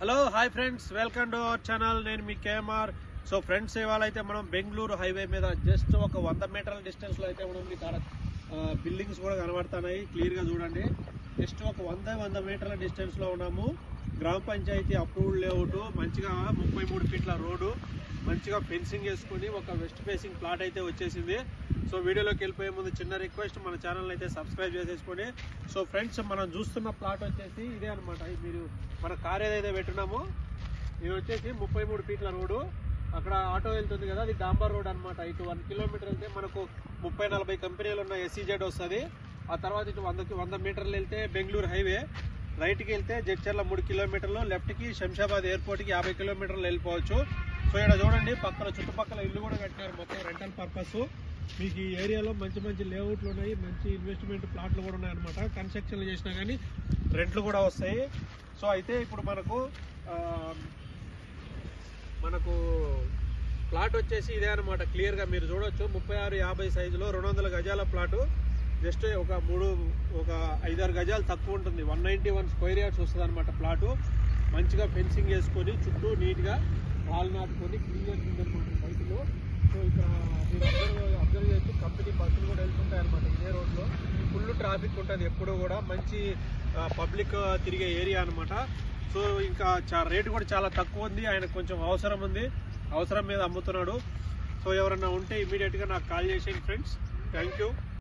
Hello hi friends welcome to our channel నేను మీ KMR. So friends ఇవాళ అయితే మనం బెంగళూరు హైవే మీద జస్ట్ ఒక వంద మీటర్ల డిస్టెన్స్లో అయితే మనం మీకు బిల్డింగ్స్ కూడా కనబడుతున్నాయి. క్లియర్గా చూడండి. జస్ట్ ఒక వంద వంద మీటర్ల డిస్టెన్స్లో ఉన్నాము. గ్రామ పంచాయతీ అప్రూవ్డ్ లేఅవుట్ మంచిగా ముప్పై మూడు ఫీట్ల రోడ్డు మంచిగా ఫెన్సింగ్ వేసుకుని ఒక వెస్ట్ ఫేసింగ్ ప్లాట్ అయితే వచ్చేసింది. సో వీడియోలోకి వెళ్ళిపోయే ముందు చిన్న రిక్వెస్ట్ మన ఛానల్ అయితే సబ్స్క్రైబ్ చేసేసుకొని. సో ఫ్రెండ్స్ మనం చూస్తున్న ప్లాట్ వచ్చేసి ఇదే అనమాట మీరు మన కార్ ఏదైతే పెట్టున్నామో ఇది వచ్చేసి ముప్పై మూడు ఫీట్ల రోడ్డు. అక్కడ ఆటో వెళ్తుంది కదా అది డాంబర్ రోడ్ అనమాట ఇటు వన్ కిలోమీటర్ వెళ్తే మనకు ముప్పై నలభై కంపెనీలు ఉన్న ఎస్సీజెడ్ వస్తుంది. ఆ తర్వాత ఇటు వంద వంద మీటర్లు వెళ్తే బెంగళూరు హైవే. రైట్కి వెళ్తే జడ్చర్ల మూడు కిలోమీటర్లు లెఫ్ట్కి శంషాబాద్ ఎయిర్పోర్ట్కి యాభై కిలోమీటర్లు వెళ్ళిపోవచ్చు. సో ఇక్కడ చూడండి పక్కన చుట్టుపక్కల ఇల్లు కూడా కట్టినారు. మొత్తం రెంటల్ పర్పస్ మీకు ఈ ఏరియాలో మంచి మంచి లేఅవుట్లు ఉన్నాయి మంచి ఇన్వెస్ట్మెంట్ ప్లాట్లు కూడా ఉన్నాయన్నమాట. కన్స్ట్రక్షన్లు చేసినా కానీ రెంట్లు కూడా వస్తాయి. సో అయితే ఇప్పుడు మనకు మనకు ప్లాట్ వచ్చేసి ఇదే అనమాట క్లియర్గా మీరు చూడొచ్చు. ముప్పై ఆరు యాభై సైజులో రెండు వందల గజాల ప్లాటు జస్ట్ ఒక మూడు ఒక ఐదారు గజాలు తక్కువ ఉంటుంది. One ninety one square yards వస్తుంది అనమాట ప్లాటు మంచిగా ఫెన్సింగ్ వేసుకొని చుట్టూ నీట్గా రాళ్ళు నాటుకొని క్లియర్ ఉందన్నమాట బయటలో. సో ఇక్కడ ట్రాఫిక్ ఉంటుంది ఎప్పుడు కూడా మంచి పబ్లిక్ తిరిగే ఏరియా అనమాట సో ఇంకా రేటు కూడా చాలా తక్కువ ఉంది ఆయన కొంచెం అవసరం ఉంది అవసరం మీద అమ్ముతున్నాడు. సో ఎవరన్నా ఉంటే ఇమీడియట్గా నాకు కాల్ చేసేయండి ఫ్రెండ్స్ థ్యాంక్ యూ